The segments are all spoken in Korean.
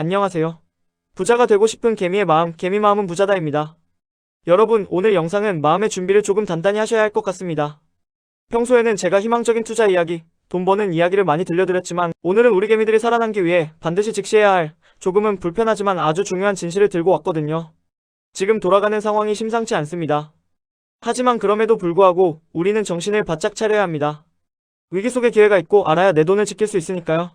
안녕하세요. 부자가 되고 싶은 개미의 마음, 개미 마음은 부자다입니다. 여러분, 오늘 영상은 마음의 준비를 조금 단단히 하셔야 할 것 같습니다. 평소에는 제가 희망적인 투자 이야기, 돈 버는 이야기를 많이 들려드렸지만 오늘은 우리 개미들이 살아남기 위해 반드시 직시해야 할 조금은 불편하지만 아주 중요한 진실을 들고 왔거든요. 지금 돌아가는 상황이 심상치 않습니다. 하지만 그럼에도 불구하고 우리는 정신을 바짝 차려야 합니다. 위기 속에 기회가 있고 알아야 내 돈을 지킬 수 있으니까요.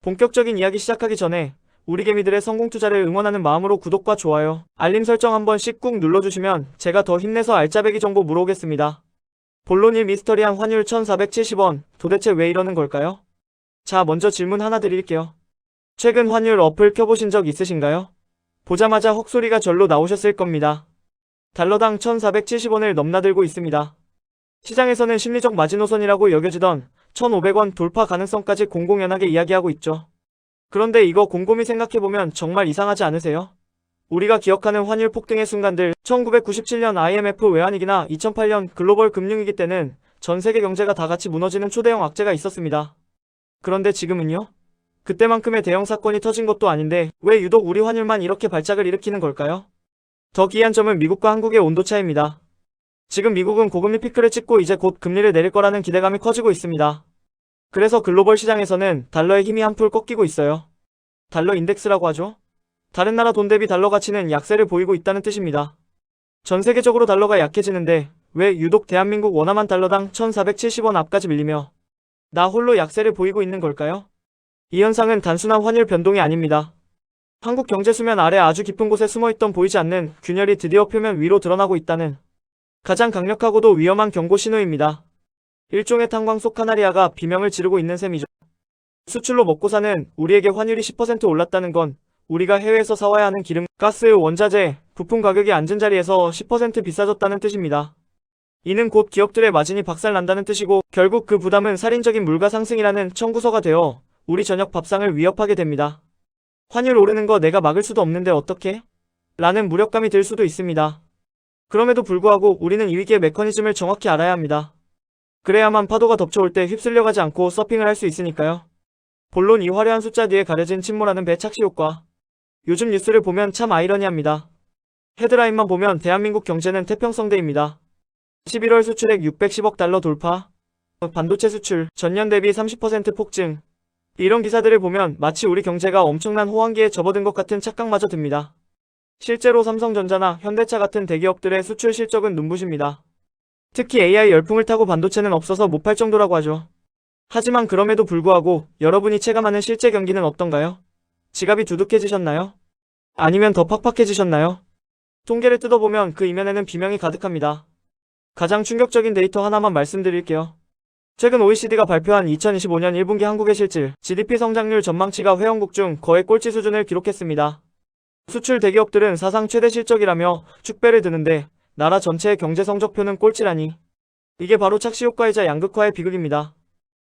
본격적인 이야기 시작하기 전에 우리 개미들의 성공 투자를 응원하는 마음으로 구독과 좋아요, 알림 설정 한 번씩 꾹 눌러주시면 제가 더 힘내서 알짜배기 정보 물어오겠습니다. 본론 1 미스터리한 환율 1470원, 도대체 왜 이러는 걸까요? 자, 먼저 질문 하나 드릴게요. 최근 환율 어플 켜보신 적 있으신가요? 보자마자 헉소리가 절로 나오셨을 겁니다. 달러당 1470원을 넘나들고 있습니다. 시장에서는 심리적 마지노선이라고 여겨지던 1500원 돌파 가능성까지 공공연하게 이야기하고 있죠. 그런데 이거 곰곰이 생각해보면 정말 이상하지 않으세요? 우리가 기억하는 환율 폭등의 순간들 1997년 IMF 외환위기나 2008년 글로벌 금융위기 때는 전 세계 경제가 다 같이 무너지는 초대형 악재가 있었습니다. 그런데 지금은요? 그때만큼의 대형 사건이 터진 것도 아닌데 왜 유독 우리 환율만 이렇게 발작을 일으키는 걸까요? 더 기이한 점은 미국과 한국의 온도차입니다. 지금 미국은 고금리 피크를 찍고 이제 곧 금리를 내릴 거라는 기대감이 커지고 있습니다. 그래서 글로벌 시장에서는 달러의 힘이 한풀 꺾이고 있어요. 달러 인덱스라고 하죠. 다른 나라 돈 대비 달러 가치는 약세를 보이고 있다는 뜻입니다. 전 세계적으로 달러가 약해지는데 왜 유독 대한민국 원화만 달러당 1470원 앞까지 밀리며 나 홀로 약세를 보이고 있는 걸까요? 이 현상은 단순한 환율 변동이 아닙니다. 한국 경제 수면 아래 아주 깊은 곳에 숨어있던 보이지 않는 균열이 드디어 표면 위로 드러나고 있다는 가장 강력하고도 위험한 경고 신호입니다. 일종의 탄광 속 카나리아가 비명을 지르고 있는 셈이죠. 수출로 먹고 사는 우리에게 환율이 10% 올랐다는 건 우리가 해외에서 사와야 하는 기름, 가스, 원자재, 부품 가격이 앉은 자리에서 10% 비싸졌다는 뜻입니다. 이는 곧 기업들의 마진이 박살난다는 뜻이고 결국 그 부담은 살인적인 물가 상승이라는 청구서가 되어 우리 저녁 밥상을 위협하게 됩니다. 환율 오르는 거 내가 막을 수도 없는데 어떻게? 라는 무력감이 들 수도 있습니다. 그럼에도 불구하고 우리는 이 위기의 메커니즘을 정확히 알아야 합니다. 그래야만 파도가 덮쳐올 때 휩쓸려가지 않고 서핑을 할 수 있으니까요. 본론 이 화려한 숫자 뒤에 가려진 침몰하는 배 착시 효과. 요즘 뉴스를 보면 참 아이러니합니다. 헤드라인만 보면 대한민국 경제는 태평성대입니다. 11월 수출액 610억 달러 돌파. 반도체 수출 전년 대비 30% 폭증. 이런 기사들을 보면 마치 우리 경제가 엄청난 호황기에 접어든 것 같은 착각마저 듭니다. 실제로 삼성전자나 현대차 같은 대기업들의 수출 실적은 눈부십니다. 특히 AI 열풍을 타고 반도체는 없어서 못 팔 정도라고 하죠. 하지만 그럼에도 불구하고 여러분이 체감하는 실제 경기는 어떤가요? 지갑이 두둑해지셨나요? 아니면 더 팍팍해지셨나요? 통계를 뜯어보면 그 이면에는 비명이 가득합니다. 가장 충격적인 데이터 하나만 말씀드릴게요. 최근 OECD가 발표한 2025년 1분기 한국의 실질, GDP 성장률 전망치가 회원국 중 거의 꼴찌 수준을 기록했습니다. 수출 대기업들은 사상 최대 실적이라며 축배를 드는데 나라 전체의 경제 성적표는 꼴찌라니. 이게 바로 착시 효과이자 양극화의 비극입니다.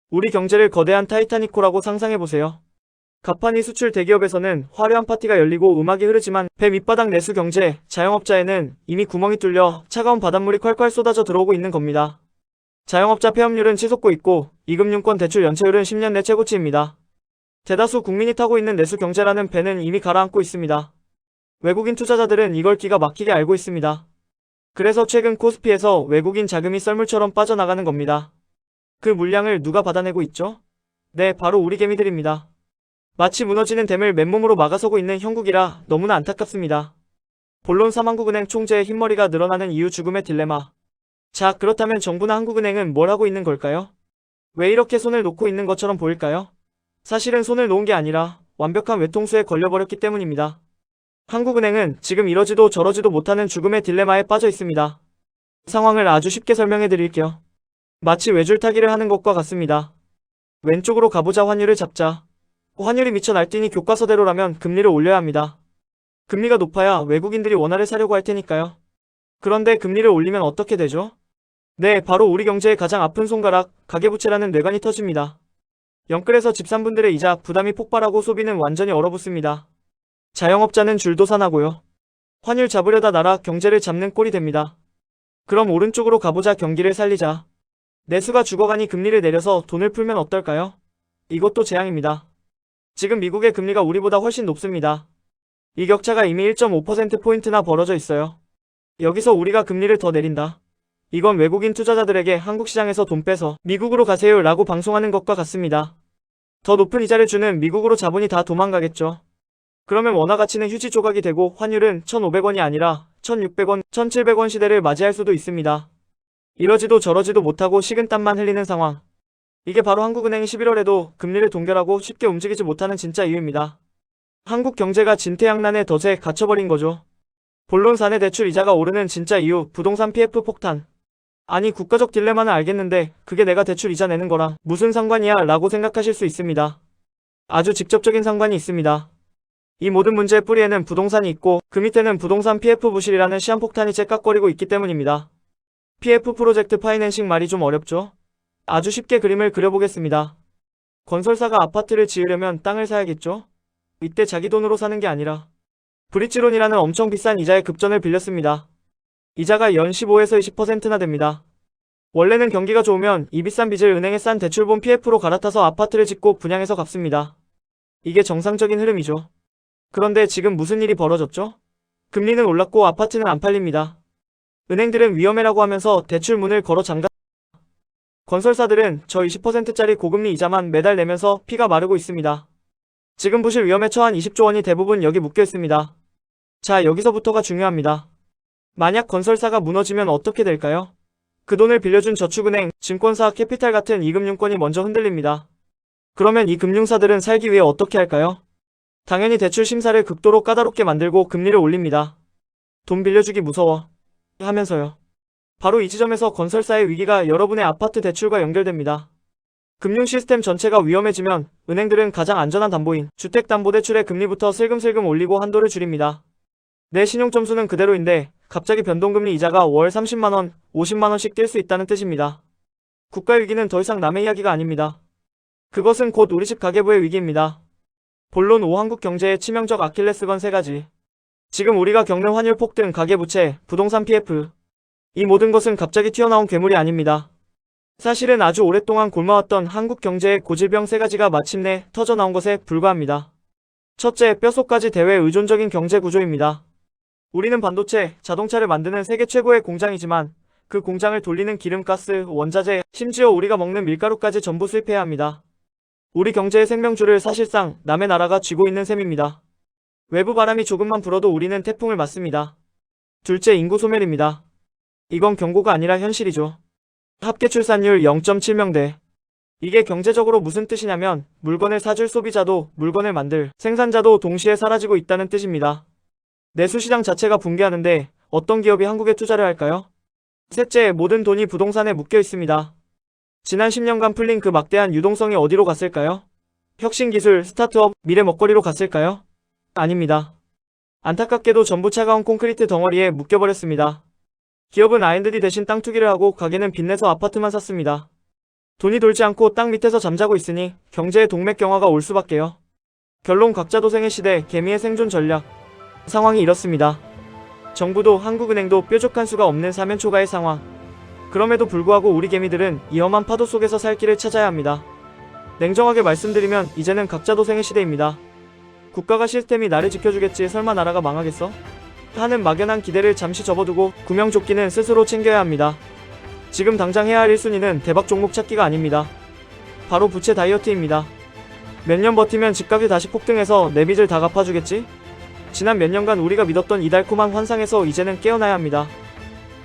우리 경제를 거대한 타이타닉호라고 상상해보세요. 가판이 수출 대기업에서는 화려한 파티가 열리고 음악이 흐르지만 배 밑바닥 내수 경제, 자영업자에는 이미 구멍이 뚫려 차가운 바닷물이 콸콸 쏟아져 들어오고 있는 겁니다. 자영업자 폐업률은 치솟고 있고 이금융권 대출 연체율은 10년 내 최고치입니다. 대다수 국민이 타고 있는 내수 경제라는 배는 이미 가라앉고 있습니다. 외국인 투자자들은 이걸 기가 막히게 알고 있습니다. 그래서 최근 코스피에서 외국인 자금이 썰물처럼 빠져나가는 겁니다. 그 물량을 누가 받아내고 있죠? 네, 바로 우리 개미들입니다. 마치 무너지는 댐을 맨몸으로 막아서고 있는 형국이라 너무나 안타깝습니다. 본론 사망국은행 총재의 흰머리가 늘어나는 이유 죽음의 딜레마. 자, 그렇다면 정부나 한국은행은 뭘 하고 있는 걸까요? 왜 이렇게 손을 놓고 있는 것처럼 보일까요? 사실은 손을 놓은 게 아니라 완벽한 외통수에 걸려버렸기 때문입니다. 한국은행은 지금 이러지도 저러지도 못하는 죽음의 딜레마에 빠져 있습니다. 상황을 아주 쉽게 설명해 드릴게요. 마치 외줄타기를 하는 것과 같습니다. 왼쪽으로 가보자 환율을 잡자. 환율이 미쳐 날뛰니 교과서대로라면 금리를 올려야 합니다. 금리가 높아야 외국인들이 원화를 사려고 할 테니까요. 그런데 금리를 올리면 어떻게 되죠? 네, 바로 우리 경제의 가장 아픈 손가락, 가계부채라는 뇌관이 터집니다. 영끌에서 집산분들의 이자 부담이 폭발하고 소비는 완전히 얼어붙습니다. 자영업자는 줄도 사나고요. 환율 잡으려다 나라 경제를 잡는 꼴이 됩니다. 그럼 오른쪽으로 가보자 경기를 살리자. 내수가 죽어가니 금리를 내려서 돈을 풀면 어떨까요? 이것도 재앙입니다. 지금 미국의 금리가 우리보다 훨씬 높습니다. 이 격차가 이미 1.5%포인트나 벌어져 있어요. 여기서 우리가 금리를 더 내린다. 이건 외국인 투자자들에게 한국 시장에서 돈 빼서 미국으로 가세요 라고 방송하는 것과 같습니다. 더 높은 이자를 주는 미국으로 자본이 다 도망가겠죠. 그러면 원화 가치는 휴지 조각이 되고 환율은 1,500원이 아니라 1,600원, 1,700원 시대를 맞이할 수도 있습니다. 이러지도 저러지도 못하고 식은땀만 흘리는 상황. 이게 바로 한국은행이 11월에도 금리를 동결하고 쉽게 움직이지 못하는 진짜 이유입니다. 한국 경제가 진퇴양난의 덫에 갇혀버린 거죠. 본론 사내 대출 이자가 오르는 진짜 이유, 부동산 PF 폭탄. 아니 국가적 딜레마는 알겠는데 그게 내가 대출 이자 내는 거랑 무슨 상관이야 라고 생각하실 수 있습니다. 아주 직접적인 상관이 있습니다. 이 모든 문제의 뿌리에는 부동산이 있고 그 밑에는 부동산 PF 부실이라는 시한폭탄이 째깍거리고 있기 때문입니다. PF 프로젝트 파이낸싱 말이 좀 어렵죠? 아주 쉽게 그림을 그려보겠습니다. 건설사가 아파트를 지으려면 땅을 사야겠죠? 이때 자기 돈으로 사는 게 아니라 브릿지론이라는 엄청 비싼 이자의 급전을 빌렸습니다. 이자가 연 15에서 20%나 됩니다. 원래는 경기가 좋으면 이 비싼 빚을 은행에 싼 대출본 PF로 갈아타서 아파트를 짓고 분양해서 갚습니다. 이게 정상적인 흐름이죠. 그런데 지금 무슨 일이 벌어졌죠? 금리는 올랐고 아파트는 안 팔립니다. 은행들은 위험해라고 하면서 대출 문을 걸어 잠가 건설사들은 저 20%짜리 고금리 이자만 매달 내면서 피가 마르고 있습니다. 지금 부실 위험에 처한 20조 원이 대부분 여기 묶여 있습니다. 자, 여기서부터가 중요합니다. 만약 건설사가 무너지면 어떻게 될까요? 그 돈을 빌려준 저축은행, 증권사, 캐피탈 같은 이금융권이 먼저 흔들립니다. 그러면 이 금융사들은 살기 위해 어떻게 할까요? 당연히 대출 심사를 극도로 까다롭게 만들고 금리를 올립니다. 돈 빌려주기 무서워. 하면서요. 바로 이 지점에서 건설사의 위기가 여러분의 아파트 대출과 연결됩니다. 금융 시스템 전체가 위험해지면 은행들은 가장 안전한 담보인 주택담보대출의 금리부터 슬금슬금 올리고 한도를 줄입니다. 내 신용 점수는 그대로인데 갑자기 변동금리 이자가 월 30만원, 50만원씩 뛸 수 있다는 뜻입니다. 국가 위기는 더 이상 남의 이야기가 아닙니다. 그것은 곧 우리 집 가계부의 위기입니다. 본론 5 한국 경제의 치명적 아킬레스건 세 가지. 지금 우리가 겪는 환율 폭등, 가계부채, 부동산 PF. 이 모든 것은 갑자기 튀어나온 괴물이 아닙니다. 사실은 아주 오랫동안 굶어왔던 한국 경제의 고질병 세 가지가 마침내 터져 나온 것에 불과합니다. 첫째, 뼛속까지 대외 의존적인 경제 구조입니다. 우리는 반도체, 자동차를 만드는 세계 최고의 공장이지만 그 공장을 돌리는 기름가스, 원자재, 심지어 우리가 먹는 밀가루까지 전부 수입해야 합니다. 우리 경제의 생명줄을 사실상 남의 나라가 쥐고 있는 셈입니다. 외부 바람이 조금만 불어도 우리는 태풍을 맞습니다. 둘째, 인구 소멸입니다. 이건 경고가 아니라 현실이죠. 합계 출산율 0.7명대. 이게 경제적으로 무슨 뜻이냐면 물건을 사줄 소비자도 물건을 만들 생산자도 동시에 사라지고 있다는 뜻입니다. 내수시장 자체가 붕괴하는데 어떤 기업이 한국에 투자를 할까요? 셋째, 모든 돈이 부동산에 묶여 있습니다. 지난 10년간 풀린 그 막대한 유동성이 어디로 갔을까요? 혁신기술, 스타트업, 미래 먹거리로 갔을까요? 아닙니다. 안타깝게도 전부 차가운 콘크리트 덩어리에 묶여버렸습니다. 기업은 R&D 대신 땅 투기를 하고 가게는 빚내서 아파트만 샀습니다. 돈이 돌지 않고 땅 밑에서 잠자고 있으니 경제의 동맥 경화가 올 수밖에요. 결론 각자 도생의 시대, 개미의 생존 전략. 상황이 이렇습니다. 정부도 한국은행도 뾰족한 수가 없는 사면 초과의 상황. 그럼에도 불구하고 우리 개미들은 이 험한 파도 속에서 살 길을 찾아야 합니다. 냉정하게 말씀드리면 이제는 각자 도생의 시대입니다. 국가가 시스템이 나를 지켜주겠지 설마 나라가 망하겠어? 하는 막연한 기대를 잠시 접어두고 구명조끼는 스스로 챙겨야 합니다. 지금 당장 해야 할 1순위는 대박 종목 찾기가 아닙니다. 바로 부채 다이어트입니다. 몇 년 버티면 집값이 다시 폭등해서 내 빚을 다 갚아주겠지? 지난 몇 년간 우리가 믿었던 이 달콤한 환상에서 이제는 깨어나야 합니다.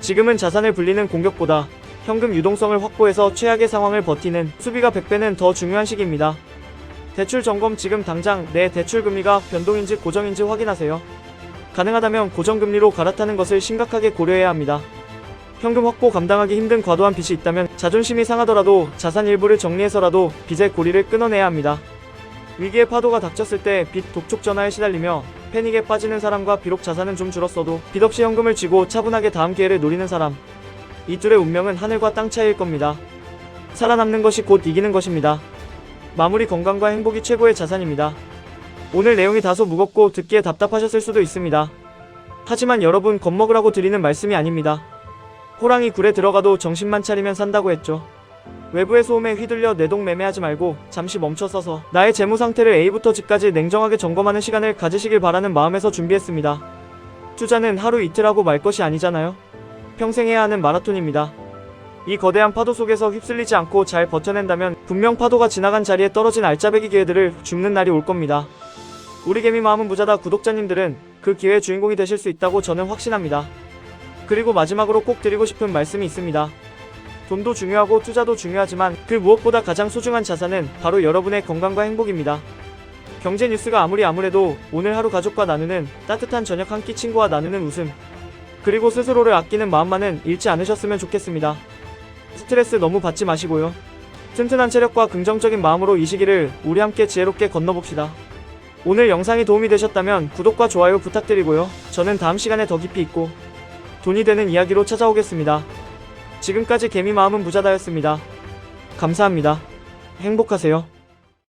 지금은 자산을 불리는 공격보다 현금 유동성을 확보해서 최악의 상황을 버티는 수비가 100배는 더 중요한 시기입니다. 대출 점검 지금 당장 내 대출 금리가 변동인지 고정인지 확인하세요. 가능하다면 고정금리로 갈아타는 것을 심각하게 고려해야 합니다. 현금 확보 감당하기 힘든 과도한 빚이 있다면 자존심이 상하더라도 자산 일부를 정리해서라도 빚의 고리를 끊어내야 합니다. 위기의 파도가 닥쳤을 때 빚 독촉 전화에 시달리며 패닉에 빠지는 사람과 비록 자산은 좀 줄었어도 빚 없이 현금을 쥐고 차분하게 다음 기회를 노리는 사람. 이 둘의 운명은 하늘과 땅 차이일 겁니다. 살아남는 것이 곧 이기는 것입니다. 마무리 건강과 행복이 최고의 자산입니다. 오늘 내용이 다소 무겁고 듣기에 답답하셨을 수도 있습니다. 하지만 여러분 겁먹으라고 드리는 말씀이 아닙니다. 호랑이 굴에 들어가도 정신만 차리면 산다고 했죠. 외부의 소음에 휘둘려 내동 매매하지 말고 잠시 멈춰 서서 나의 재무 상태를 A부터 G까지 냉정하게 점검하는 시간을 가지시길 바라는 마음에서 준비했습니다. 투자는 하루 이틀 하고 말 것이 아니잖아요. 평생 해야 하는 마라톤입니다. 이 거대한 파도 속에서 휩쓸리지 않고 잘 버텨낸다면 분명 파도가 지나간 자리에 떨어진 알짜배기 기회들을 줍는 날이 올 겁니다. 우리 개미 마음은 부자다 구독자님들은 그 기회의 주인공이 되실 수 있다고 저는 확신합니다. 그리고 마지막으로 꼭 드리고 싶은 말씀이 있습니다. 돈도 중요하고 투자도 중요하지만 그 무엇보다 가장 소중한 자산은 바로 여러분의 건강과 행복입니다. 경제 뉴스가 아무리 아무래도 오늘 하루 가족과 나누는 따뜻한 저녁 한 끼 친구와 나누는 웃음 그리고 스스로를 아끼는 마음만은 잃지 않으셨으면 좋겠습니다. 스트레스 너무 받지 마시고요. 튼튼한 체력과 긍정적인 마음으로 이 시기를 우리 함께 지혜롭게 건너봅시다. 오늘 영상이 도움이 되셨다면 구독과 좋아요 부탁드리고요. 저는 다음 시간에 더 깊이 있고 돈이 되는 이야기로 찾아오겠습니다. 지금까지 개미 마음은 부자다였습니다. 감사합니다. 행복하세요.